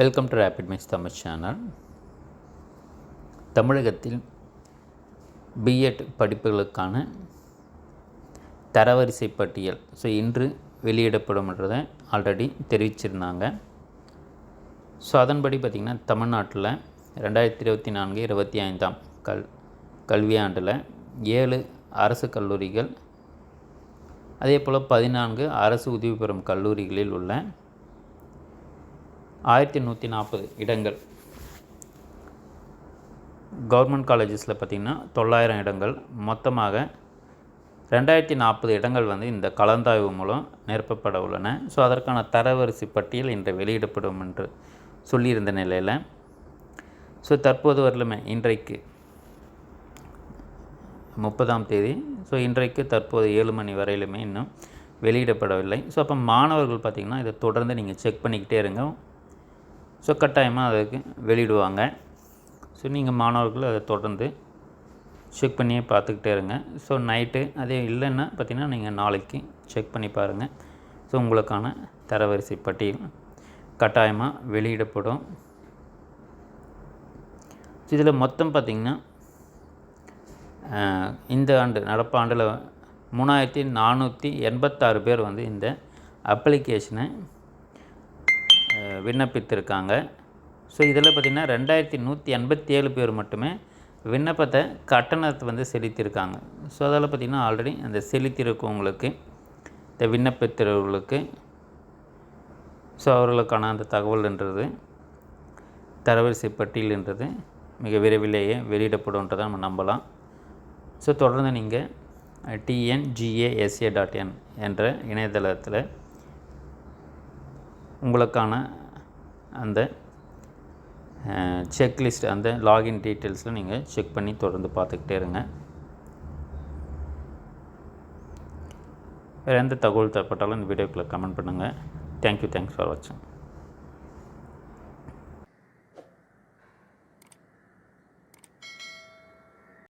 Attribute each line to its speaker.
Speaker 1: Welcome to rapid mix Tamil channel தமிழகத்தில் BEd படிப்புகளுக்கான தரவரிசை பட்டியல் ஸோ இன்று வெளியிடப்படும்ன்றதை ஆல்ரெடி தெரிவிச்சிருந்தாங்க. ஸோ அதன்படி பார்த்திங்கன்னா தமிழ்நாட்டில் ரெண்டாயிரத்தி இருபத்தி நான்கு இருபத்தி ஐந்தாம் கல் கல்வியாண்டில் ஏழு அரசு கல்லூரிகள் அதே போல் பதினான்கு அரசு உதவி பெறும் கல்லூரிகளில் உள்ள ஆயிரத்தி நூற்றி நாற்பது இடங்கள். கவர்மெண்ட் காலேஜஸில் பார்த்திங்கன்னா தொள்ளாயிரம் இடங்கள். மொத்தமாக ரெண்டாயிரத்தி நாற்பது இடங்கள் வந்து இந்த கலந்தாய்வு மூலம் நிரப்பப்பட உள்ளன. ஸோ அதற்கான தரவரிசை பட்டியல் இன்று வெளியிடப்படும் என்று சொல்லியிருந்த நிலையில். ஸோ தற்போது வரலுமே இன்றைக்கு முப்பதாம் தேதி. ஸோ இன்றைக்கு தற்போது ஏழு மணி வரையிலுமே இன்னும் வெளியிடப்படவில்லை. ஸோ அப்போ மாணவர்கள் பார்த்திங்கன்னா இதை தொடர்ந்து நீங்கள் செக் பண்ணிக்கிட்டே இருங்க. ஸோ கட்டாயமாக அதுக்கு வெளியிடுவாங்க. ஸோ நீங்கள் மாணவர்கள் அதை தொடர்ந்து செக் பண்ணியே பார்த்துக்கிட்டே இருங்க. ஸோ நைட்டு அதே இல்லைன்னா பார்த்திங்கன்னா நீங்கள் நாளைக்கு செக் பண்ணி பாருங்கள் ஸோ உங்களுக்கான தரவரிசை பட்டியல் கட்டாயமாக வெளியிடப்படும். இதில் மொத்தம் பார்த்திங்கன்னா இந்த ஆண்டு நடப்பாண்டில் மூணாயிரத்தி நானூற்றி எண்பத்தாறு பேர் வந்து இந்த அப்ளிகேஷனை விண்ணப்பித்திருக்காங்க. ஸோ இதில் பார்த்திங்கன்னா ரெண்டாயிரத்தி நூற்றி எண்பத்தி ஏழு பேர் மட்டுமே விண்ணப்பத்தை கட்டணத்தை வந்து செலுத்தியிருக்காங்க. ஸோ அதில் பார்த்திங்கன்னா ஆல்ரெடி அந்த செலுத்தியிருக்கவங்களுக்கு இந்த விண்ணப்பித்தவர்களுக்கு ஸோ அவர்களுக்கான அந்த தகவல்ன்றது தரவரிசை பட்டியல்ன்றது மிக விரைவிலேயே வெளியிடப்படும்ன்றதை நம்ம நம்பலாம். ஸோ தொடர்ந்து நீங்கள் டிஎன்ஜிஏஎஸ்ஏ டாட் என் என்ற இணையதளத்தில் உங்களுக்கான அந்த செக்லிஸ்ட் அந்த லாகின் டீட்டெயில்ஸில் நீங்கள் செக் பண்ணி தொடர்ந்து பார்த்துக்கிட்டே இருங்க. வேறு எந்த தகவல் தேவைப்பட்டாலும் இந்த வீடியோக்குள்ளே கமெண்ட் பண்ணுங்கள் தேங்க்யூ தேங்க்ஸ் ஃபார் வாட்சிங்